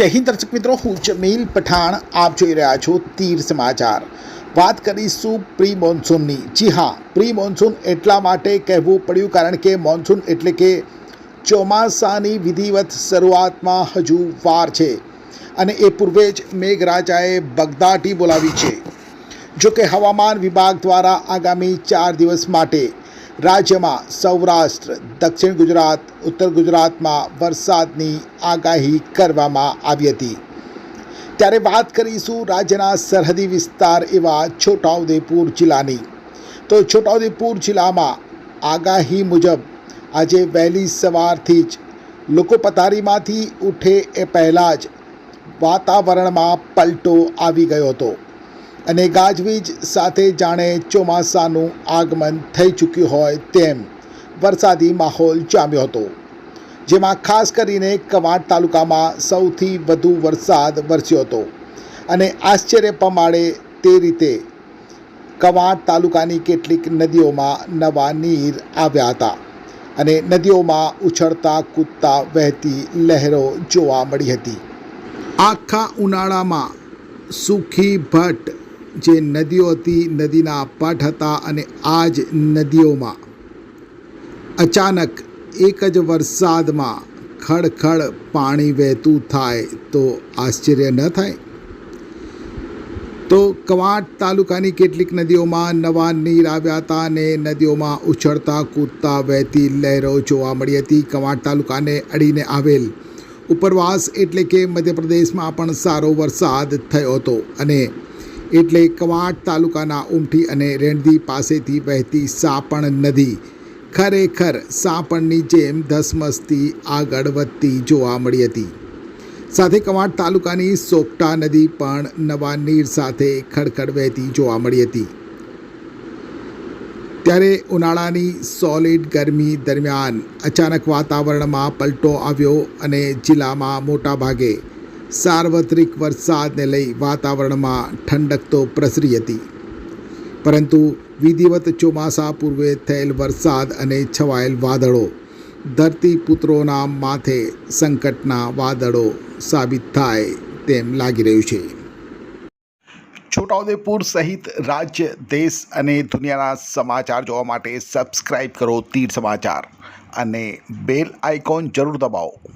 જય હિન્દ દર્શક મિત્રો, હું જમીલ પઠાણ, આપ જોઈ રહ્યા છો તીર સમાચાર. વાત કરીશું પ્રી મોન્સૂનની. જી હા, પ્રી મોન્સૂન એટલા માટે કહેવું પડ્યું કારણ કે મોન્સૂન એટલે કે ચોમાસાની વિધિવત શરૂઆતમાં હજુ વાર છે અને એ પૂર્વે જ મેઘરાજાએ બગદાટી બોલાવી છે. જો કે હવામાન વિભાગ દ્વારા આગામી ચાર દિવસ માટે રાજ્યમાં સૌરાષ્ટ્ર, દક્ષિણ ગુજરાત, ઉત્તર ગુજરાતમાં વરસાદની આગાહી કરવામાં આવી હતી. ત્યારે વાત કરીશું રાજ્યના સરહદી વિસ્તાર એવા છોટાઉદેપુર જિલ્લાની. તો છોટાઉદેપુર જિલ્લામાં આગાહી મુજબ આજે વહેલી સવારથી જ લોકો પથારીમાંથી ઉઠે એ પહેલાં જ વાતાવરણમાં પલટો આવી ગયો હતો. અને ગાજવીજ સાથે જાણે ચોમાસાનું આગમન થઈ ચૂક્યું હોય તેમ વરસાદી માહોલ જામ્યો હતો. જેમાં ખાસ કરીને કવાંટ તાલુકામાં સૌથી વધુ વરસાદ વરસ્યો હતો. અને આશ્ચર્ય પમાડે તે રીતે કવાંટ તાલુકાની કેટલીક નદીઓમાં નવા નીર આવ્યા હતા અને નદીઓમાં ઉછળતા કૂદતા વહેતી લહેરો જોવા મળી હતી. આખા ઉનાળામાં સુખી ભટ્ટ જે નદીઓ હતી નદીના પટ હતા અને આ જ નદીઓમાં અચાનક એક જ વરસાદમાં ખડખડ પાણી વહેતું થાય તો આશ્ચર્ય ન થાય? તો કવાંટ તાલુકાની કેટલીક નદીઓમાં નવા નીર આવ્યા હતા અને નદીઓમાં ઉછળતા કૂદતા વહેતી લહેરો જોવા મળી હતી. કવાંટ તાલુકાને અડીને આવેલ ઉપરવાસ એટલે કે મધ્યપ્રદેશમાં પણ સારો વરસાદ થયો હતો અને એટલે કવાંટ તાલુકાના ઉમઠી અને રેણદી પાસેથી વહેતી સાપણ નદી. ખરેખર સાપણની જેમ ધસમસતી આગળ વધતી જોવા મળી હતી. સાથે કવાંટ તાલુકાની સોકટા નદી પણ નવા નીર સાથે ખડખડ વહેતી જોવા મળી હતી. ત્યારે ઉનાળાની સોલિડ ગરમી દરમિયાન અચાનક વાતાવરણમાં પલટો આવ્યો અને જિલ્લામાં મોટાભાગે સાર્વત્રિક વરસાદને લઈ વાતાવરણમાં ઠંડક તો પ્રસરી હતી. પરંતુ વિધિવત ચોમાસા પૂર્વે થયેલ વરસાદ અને છવાયેલ વાદળો ધરતીપુત્રોના માથે સંકટના વાદળો સાબિત થાય તેમ લાગી રહ્યું છે. છોટાઉદેપુર સહિત રાજ્ય, દેશ અને દુનિયાના સમાચાર જોવા માટે સબસ્ક્રાઇબ કરો તીર સમાચાર અને બેલ આઇકોન જરૂર દબાવો.